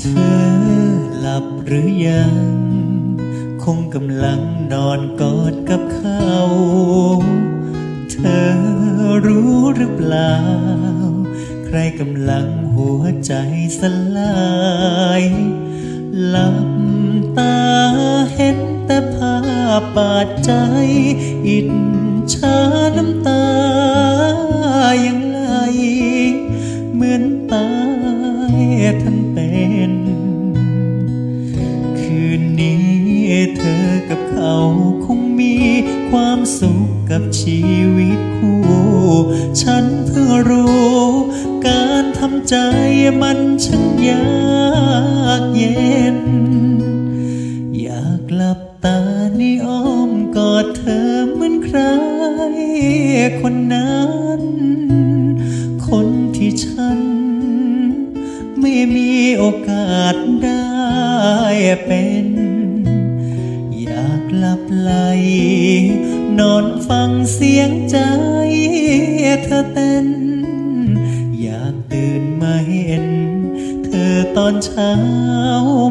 เธอหลับหรือยัง คงกำลังนอนกอดกับเขา เธอรู้หรือเปล่า ใครกำลังหัวใจสลายหลับ แต่ภาพบาดใจ อิจฉาน้ำตายังไหลเหมือนตายทั้งเป็น คืนนี้เธอกับเขาคงมีความสุขกับชีวิตคู่ ฉันเพิ่งรู้ การทำใจมันช่างยาก คนนั้น คนที่ฉัน ไม่มีโอกาสได้เป็น อยากหลับไหล นอนฟังเสียงใจเธอเต้น อยากตื่นมาเห็น เธอตอนเช้า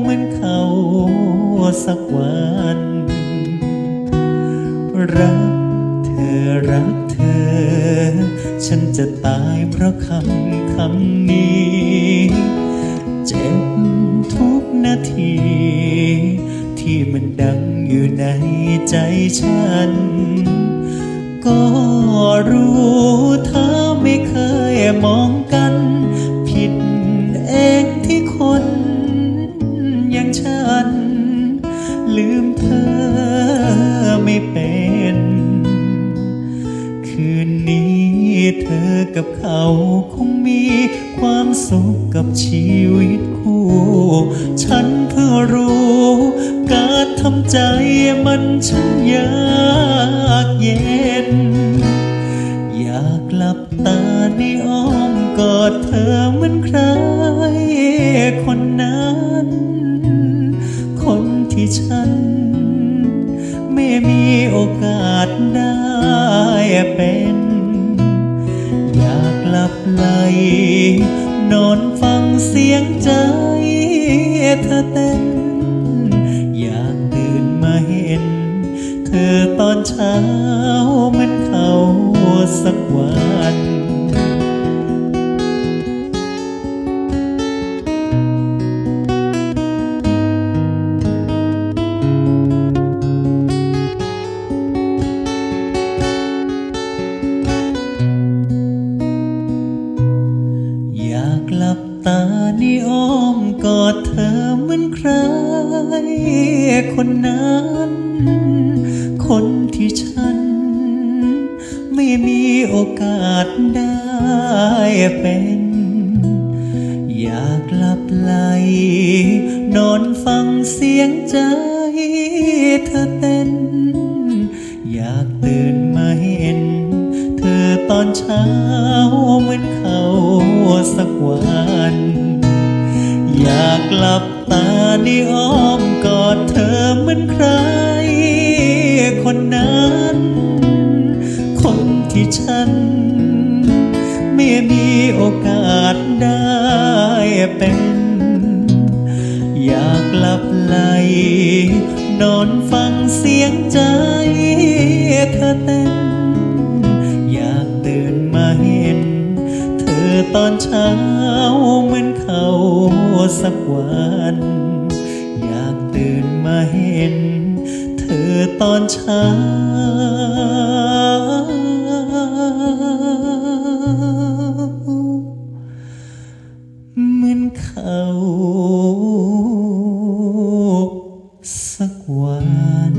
เหมือนเขาสักวันรัก อรักเธอ ฉันจะตายเพราะคำคำนี้ เจ็บทุกนาที ที่มันดังอยู่ในใจฉัน ก็รู้เธอไม่เคยมองกัน กับเขาคงมีความสุขกับชีวิตคู่ ฉันเพิ่งรู้ การทำใจมันช่างยากเย็น อยากหลับตาในอ้อมกอดเธอเหมือนใครคนนั้น คนที่ฉัน ไม่มีโอกาสได้เป็น ลับไหล นอนฟังเสียงใจเธอเต้น อยากตื่นมาเห็น เธอตอนเช้าเหมือนเขาสักวัน คนนั้น คนที่ฉัน ไม่มีโอกาสได้เป็น อยากหลับไหล นอนฟังเสียงใจเธอเต้น อยากตื่นมาเห็น เธอตอนเช้าเหมือนเขาสักวัน อยากหลับตาในอ้อม โอกาสได้เป็น อยากหลับไหล นอนฟังเสียงใจเธอเต้น อยากตื่นมาเห็น เธอตอนเช้าเหมือนเขาสักวัน อยากตื่นมาเห็น เธอตอนเช้า Oh, วัน